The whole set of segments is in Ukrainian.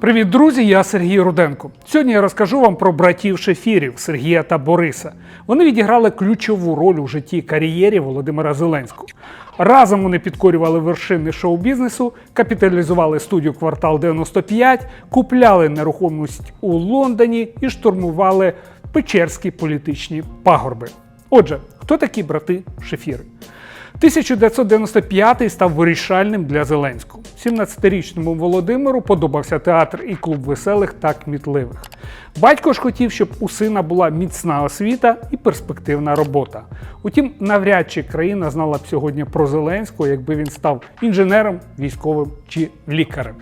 Привіт, друзі! Я Сергій Руденко. Сьогодні я розкажу вам про братів Шефірів Сергія та Бориса. Вони відіграли ключову роль у житті кар'єрі Володимира Зеленського. Разом вони підкорювали вершини шоу-бізнесу, капіталізували студію Квартал 95, купляли нерухомість у Лондоні і штурмували печерські політичні пагорби. Отже, хто такі брати Шефіри? 1995 став вирішальним для Зеленського. 17-річному Володимиру подобався театр і клуб веселих та кмітливих. Батько ж хотів, щоб у сина була міцна освіта і перспективна робота. Утім, навряд чи країна знала б сьогодні про Зеленського, якби він став інженером, військовим чи лікарем.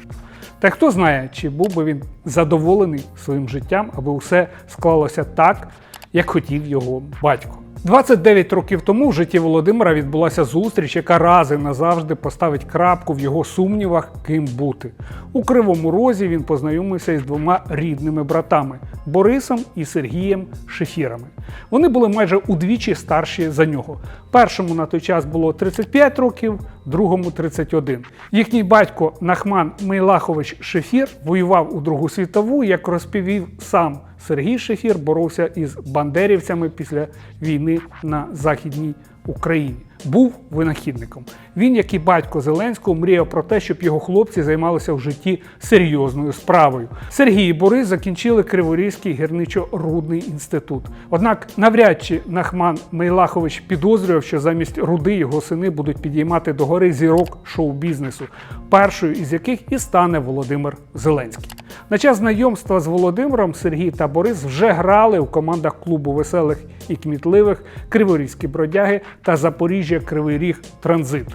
Та хто знає, чи був би він задоволений своїм життям, аби усе склалося так, як хотів його батько. 29 років тому в житті Володимира відбулася зустріч, яка раз і назавжди поставить крапку в його сумнівах, ким бути. У Кривому Розі він познайомився із двома рідними братами Борисом і Сергієм Шефірами. Вони були майже удвічі старші за нього. Першому на той час було 35 років, другому 31. Їхній батько Нахман Мейлахович Шефір воював у Другу світову, як розповів сам Сергій Шефір боровся із бандерівцями після війни на Західній Україні. Був винахідником. Він, як і батько Зеленського, мріяв про те, щоб його хлопці займалися в житті серйозною справою. Сергій і Борис закінчили Криворізький гірничо-рудний інститут. Однак, навряд чи Нахман Мейлахович підозрював, що замість руди його сини будуть підіймати до гори зірок шоу-бізнесу, першою із яких і стане Володимир Зеленський. На час знайомства з Володимиром Сергій та Борис вже грали у командах клубу веселих і кмітливих Криворізькі бродяги та Запоріжжя Кривий Ріг Транзит.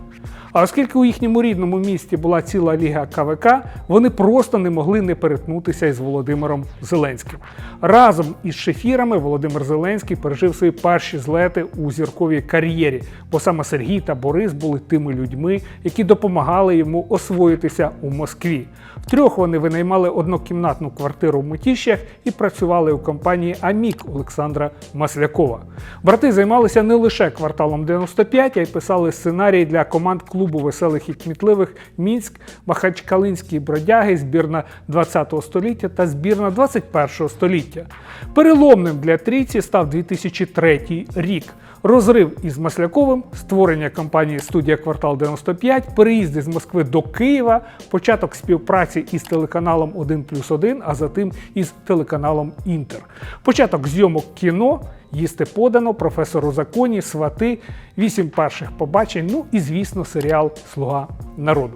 А оскільки у їхньому рідному місті була ціла ліга КВК, вони просто не могли не перетнутися із Володимиром Зеленським. Разом із шефірами Володимир Зеленський пережив свої перші злети у зірковій кар'єрі, бо саме Сергій та Борис були тими людьми, які допомагали йому освоїтися у Москві. Втрьох вони винаймали однокімнатну квартиру в Мутіщах і працювали у компанії Амік Олександра Маслякова. Брати займалися не лише кварталом 95, а й писали сценарії для команд клубу веселих і кмітливих Мінськ, Махачкалинські бродяги, збірна 20-го століття та збірна 21-го століття. Переломним для трійці став 2003 рік. Розрив із Масляковим, створення компанії студія Квартал 95, переїзди з Москви до Києва, початок співпраці із телеканалом 1 плюс 1, а затим із телеканалом Інтер. Початок зйомок кіно. Їсти подано, професору законі, свати, вісім перших побачень. Ну і звісно, серіал Слуга народу.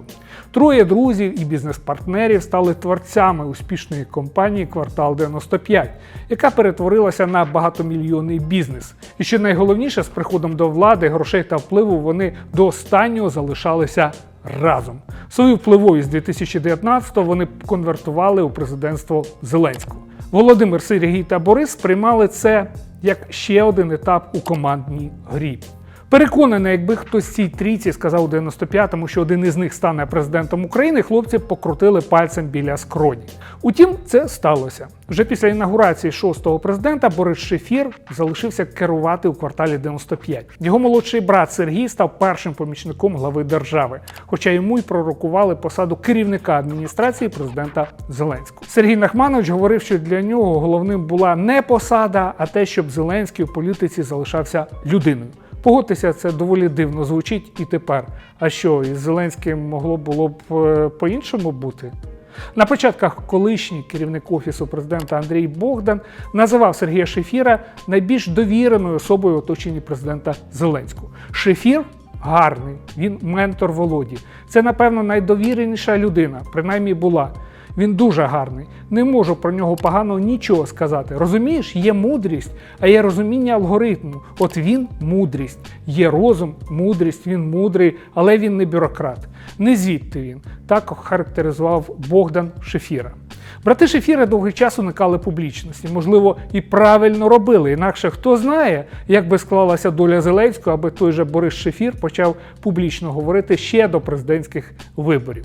Троє друзів і бізнес-партнерів стали творцями успішної компанії Квартал 95, яка перетворилася на багатомільйонний бізнес. І що найголовніше, з приходом до влади, грошей та впливу вони до останнього залишалися разом. Свою впливовість 2019-го вони конвертували у президентство Зеленського. Володимир Сергій та Борис сприймали це як ще один етап у командній грі. Переконаний, якби хтось цій трійці сказав у 95-му, що один із них стане президентом України, хлопці покрутили пальцем біля скроні. Утім, це сталося. Вже після інаугурації шостого президента Борис Шефір залишився керувати у кварталі 95. Його молодший брат Сергій став першим помічником глави держави, хоча йому й пророкували посаду керівника адміністрації президента Зеленського. Сергій Нахманович говорив, що для нього головним була не посада, а те, щоб Зеленський у політиці залишався людиною. Погодьтеся, це доволі дивно звучить і тепер. А що, із Зеленським могло було б е, по-іншому бути? На початках колишній керівник офісу президента Андрій Богдан називав Сергія Шефіра найбільш довіреною особою в оточенні президента Зеленського. Шефір гарний, він ментор Володі. Це, напевно, найдовіреніша людина, принаймні була. Він дуже гарний. Не можу про нього погано нічого сказати. Розумієш, є мудрість, а є розуміння алгоритму. От він мудрість, є розум, мудрість, він мудрий, але він не бюрократ. Не звідти він. Так характеризував Богдан Шефіра. Брати Шефіра довгий час уникали публічності, можливо, і правильно робили. Інакше хто знає, як би склалася доля Зеленського, аби той же Борис Шефір почав публічно говорити ще до президентських виборів.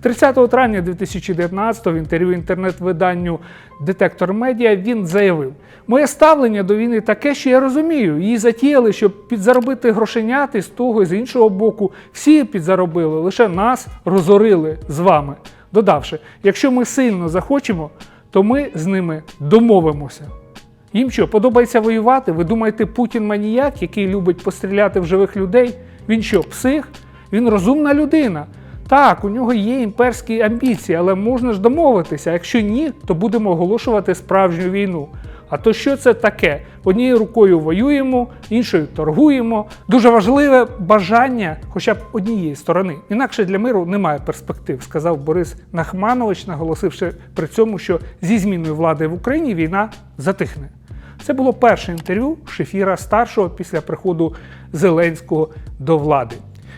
30 травня 2019 в інтерв'ю інтернет-виданню Детектор Медіа він заявив: Моє ставлення до війни таке, що я розумію. Її затіяли, щоб підзаробити грошеняти з того і з іншого боку. Всі підзаробили, лише нас розорили з вами. Додавши: якщо ми сильно захочемо, то ми з ними домовимося. Їм що, подобається воювати? Ви думаєте, Путін маніяк, який любить постріляти в живих людей? Він що, псих? Він розумна людина. Так, у нього є імперські амбіції, але можна ж домовитися. Якщо ні, то будемо оголошувати справжню війну. А то що це таке? Однією рукою воюємо, іншою торгуємо. Дуже важливе бажання, хоча б однієї сторони. Інакше для миру немає перспектив, сказав Борис Нахманович, наголосивши при цьому, що зі зміною влади в Україні війна затихне. Це було перше інтерв'ю Шефіра старшого після приходу Зеленського до влади.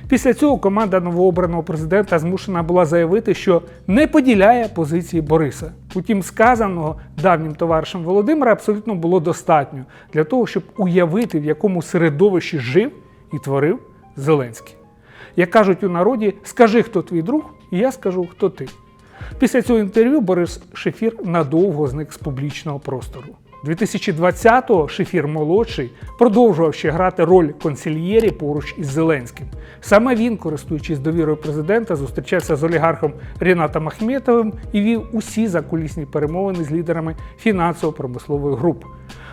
Після цього команда новообраного президента змушена була заявити, що не поділяє позиції Бориса. Утім, сказаного давнім товаришем Володимира абсолютно було достатньо для того, щоб уявити, в якому середовищі жив і творив Зеленський. Як кажуть у народі, скажи, хто твій друг, і я скажу, хто ти. Після цього інтерв'ю Борис Шефір надовго зник з публічного простору. 2020-го Шефір молодший продовжував ще грати роль консильєрі поруч із Зеленським. Саме він, користуючись довірою президента, зустрічався з олігархом Рінатом Ахметовим і вів усі закулісні перемовини з лідерами фінансово-промислових груп.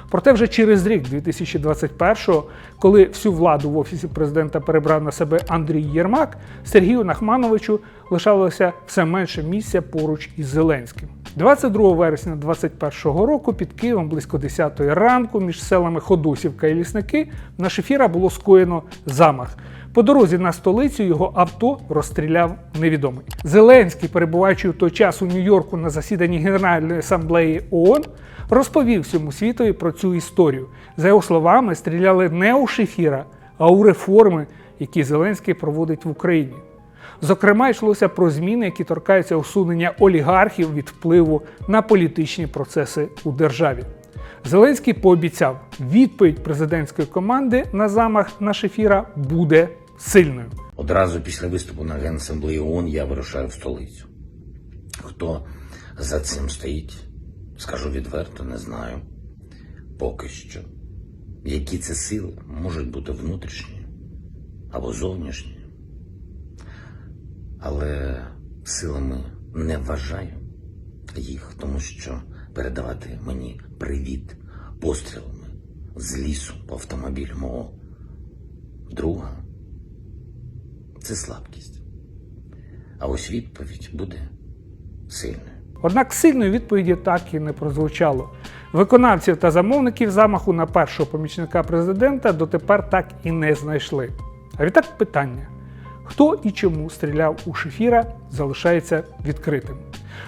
Проте вже через рік, 2021-го, коли всю владу в офісі президента перебрав на себе Андрій Єрмак, Сергію Нахмановичу лишалося все менше місця поруч із Зеленським. 22 вересня 2021 року під Києвом близько 10 ранку між селами Ходосівка і Лісники на шефіра було скоєно замах. По дорозі на столицю його авто розстріляв невідомий. Зеленський, перебуваючи в той час у Нью-Йорку на засіданні Генеральної асамблеї ООН, розповів всьому світові про цю історію. За його словами, стріляли не у шефіра, а у реформи, які Зеленський проводить в Україні. Зокрема, йшлося про зміни, які торкаються усунення олігархів від впливу на політичні процеси у державі. Зеленський пообіцяв, відповідь президентської команди на замах на шефіра буде сильною. Одразу після виступу на Генасамблеї ООН я вирушаю в столицю. Хто за цим стоїть, скажу відверто, не знаю. Поки що. Які це сили можуть бути внутрішні або зовнішні. Але силами не вважаю їх, тому що передавати мені привіт пострілами з лісу по автомобілю мого друга це слабкість. А ось відповідь буде сильною. Однак сильної відповіді так і не прозвучало. Виконавців та замовників замаху на першого помічника президента дотепер так і не знайшли. А відтак питання: хто і чому стріляв у шефіра, залишається відкритим.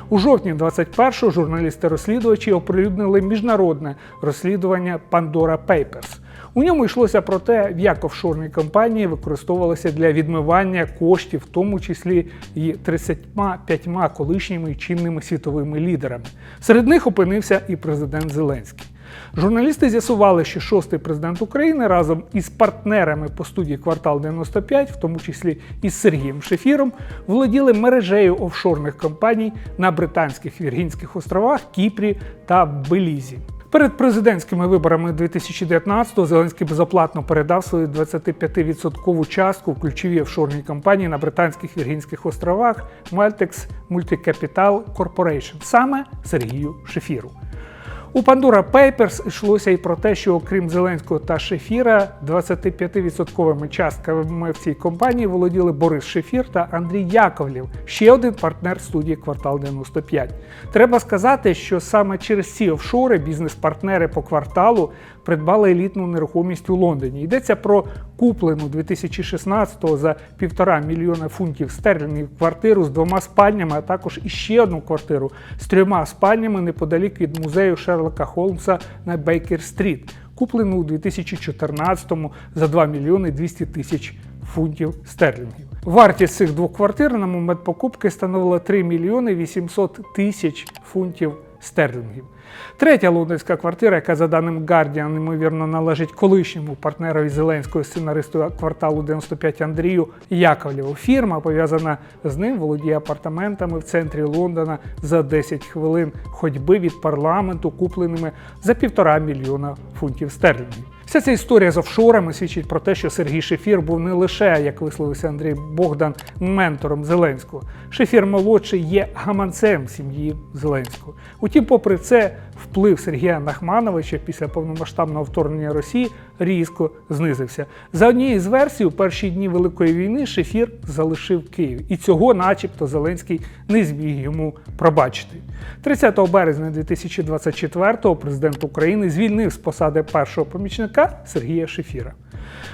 У жовтні 21-го журналісти-розслідувачі оприлюднили міжнародне розслідування Pandora Papers. У ньому йшлося про те, як офшорні компанії використовувалися для відмивання коштів, в тому числі і 35 колишніми чинними світовими лідерами. Серед них опинився і президент Зеленський. Журналісти з'ясували, що шостий президент України разом із партнерами по студії Квартал 95, в тому числі із Сергієм Шефіром, володіли мережею офшорних компаній на Британських Віргінських островах, Кіпрі та Белізі. Перед президентськими виборами 2019-го Зеленський безоплатно передав свою 25% частку в ключові офшорні компанії на Британських Віргінських островах Maltex Multicapital Corporation, саме Сергію Шефіру. У Pandora Papers йшлося і про те, що окрім Зеленського та Шефіра, 25% частками в цій компанії володіли Борис Шефір та Андрій Яковлєв, ще один партнер студії Квартал 95. Треба сказати, що саме через ці офшори бізнес-партнери по кварталу придбали елітну нерухомість у Лондоні. Йдеться про куплену 2016-го за півтора мільйона фунтів стерлінгів квартиру з двома спальнями, а також іще одну квартиру з трьома спальнями неподалік від музею Шерлока Холмса на Бейкер-стріт, куплену у 2014-му за 2 мільйони 200 тисяч фунтів стерлінгів. Вартість цих двох квартир на момент покупки становила 3 мільйони 800 тисяч фунтів стерлінгів. Третя лондонська квартира, яка за даним Guardian, ймовірно, належить колишньому партнерові Зеленського сценаристу кварталу 95 Андрію Яковлєву. Фірма, пов'язана з ним, володіє апартаментами в центрі Лондона за 10 хвилин ходьби від парламенту, купленими за півтора мільйона фунтів стерлінгів. Вся ця історія з офшорами свідчить про те, що Сергій Шефір був не лише, як висловився Андрій Богдан, ментором Зеленського. Шефір молодший є гаманцем сім'ї Зеленського. Утім, попри це, вплив Сергія Нахмановича після повномасштабного вторгнення Росії різко знизився. За однією з версій, у перші дні Великої війни Шефір залишив Київ, і цього, начебто, Зеленський не зміг йому пробачити. 30 березня 2024-го президент України звільнив з посади першого помічника Сергія Шефіра.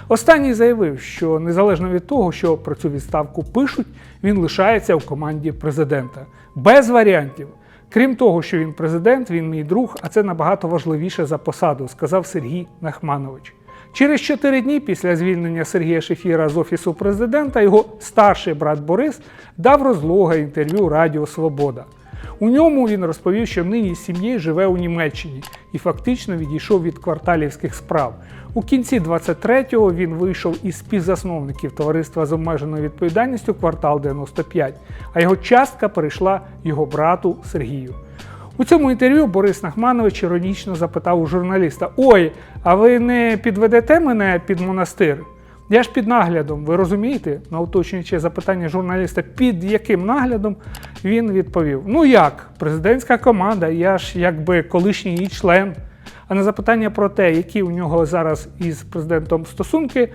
Останній заявив, що незалежно від того, що про цю відставку пишуть, він лишається в команді президента без варіантів. Крім того, що він президент, він мій друг, а це набагато важливіше за посаду, сказав Сергій Нахманович. Через чотири дні після звільнення Сергія Шефіра з офісу президента його старший брат Борис дав розлога інтерв'ю Радіо Свобода. У ньому він розповів, що нині з сім'єю живе у Німеччині і фактично відійшов від кварталівських справ. У кінці 23-го він вийшов із співзасновників товариства з обмеженою відповідальністю квартал 95, а його частка перейшла його брату Сергію. У цьому інтерв'ю Борис Нахманович іронічно запитав у журналіста: Ой, а ви не підведете мене під монастир? Я ж під наглядом, ви розумієте? На уточнююче запитання журналіста, під яким наглядом він відповів: Ну як, президентська команда, я ж якби колишній її член. А на запитання про те, які у нього зараз із президентом стосунки,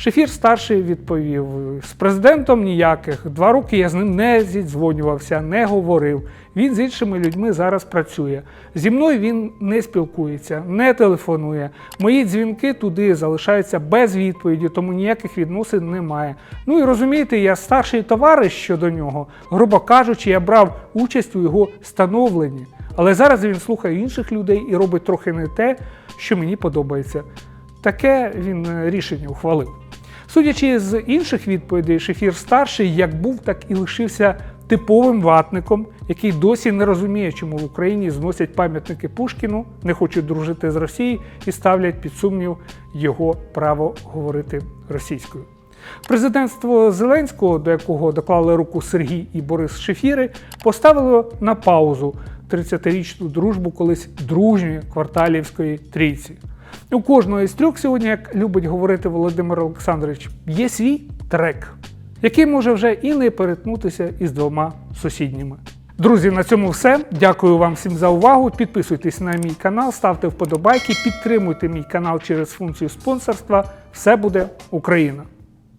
Шефір старший відповів: з президентом ніяких. Два роки я з ним не зідзвонювався, не говорив. Він з іншими людьми зараз працює. Зі мною він не спілкується, не телефонує. Мої дзвінки туди залишаються без відповіді, тому ніяких відносин немає. Ну і розумієте, я старший товариш щодо нього. Грубо кажучи, я брав участь у його становленні. Але зараз він слухає інших людей і робить трохи не те, що мені подобається. Таке він е, рішення ухвалив. Судячи з інших відповідей, Шефір старший як був, так і лишився типовим ватником, який досі не розуміє, чому в Україні зносять пам'ятники Пушкіну, не хочуть дружити з Росією і ставлять під сумнів його право говорити російською. Президентство Зеленського, до якого доклали руку Сергій і Борис Шефіри, поставило на паузу 30-річну дружбу колись дружньої кварталівської трійці. У кожного із трьох сьогодні, як любить говорити Володимир Олександрович, є свій трек, який може вже і не перетнутися із двома сусідніми. Друзі, на цьому все. Дякую вам всім за увагу. Підписуйтесь на мій канал, ставте вподобайки, підтримуйте мій канал через функцію спонсорства. Все буде Україна!